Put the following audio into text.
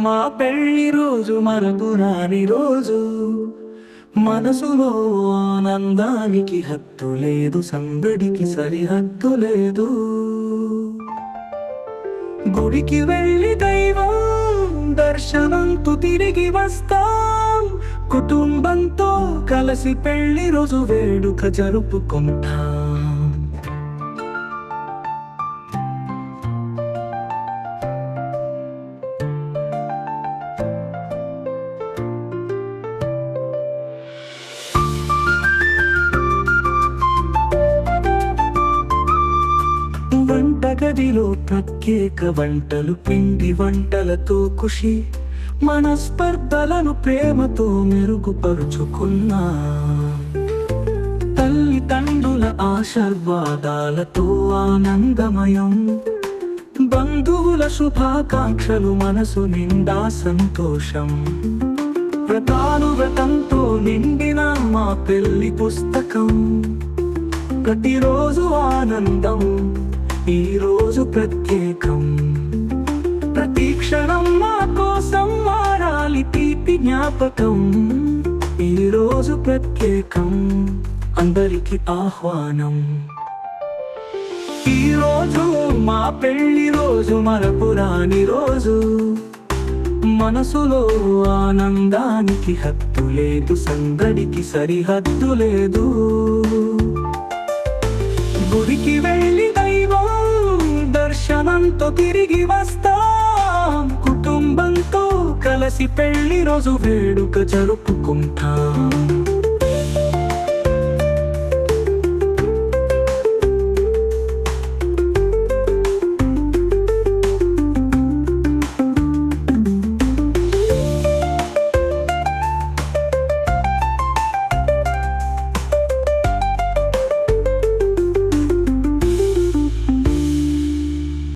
మా పెళ్ళి రోజు మరపురాని రోజు. మనసులో ఆనందానికి హత్తు లేదు సందడికి సరిహద్దు లేదు. గుడికి వెళ్ళి దైవం దర్శనంతో తిరిగి వస్తాం. కుటుంబంతో కలిసి పెళ్ళి రోజు వేడుక జరుపుకుంటాం. వంటగదిలో ప్రత్యేక వంటలు పిండి వంటలతో ఖుషి మన స్పర్ధలను ప్రేమతో మెరుగుపరుచుకున్నా. తల్లిదండ్రుల ఆశీర్వాదాలతో ఆనందమయం. బంధువుల శుభాకాంక్షలు మనసు నిండా సంతోషం. వ్రతాలు వ్రతంతో నిండిన మా పెళ్ళి పుస్తకం. ప్రతిరోజు ఆనందం. ఈరోజు ప్రత్యేకం. ప్రతి క్షణం మా కోసం మారాలి తీపి జ్ఞాపకం. ఈరోజు ప్రత్యేకం అందరికి ఆహ్వానం. ఈ రోజు మా పెళ్ళి రోజు మరపురాని రోజు. మనసులో ఆనందానికి హద్దు లేదు సందడికి సరిహద్దు లేదు. గుడికి వెళ్ళి దైవం తిరిగి వస్తాం. కుటుంబంతో కలిసి పెళ్ళి రోజు వేడుక జరుపుకుంటాం.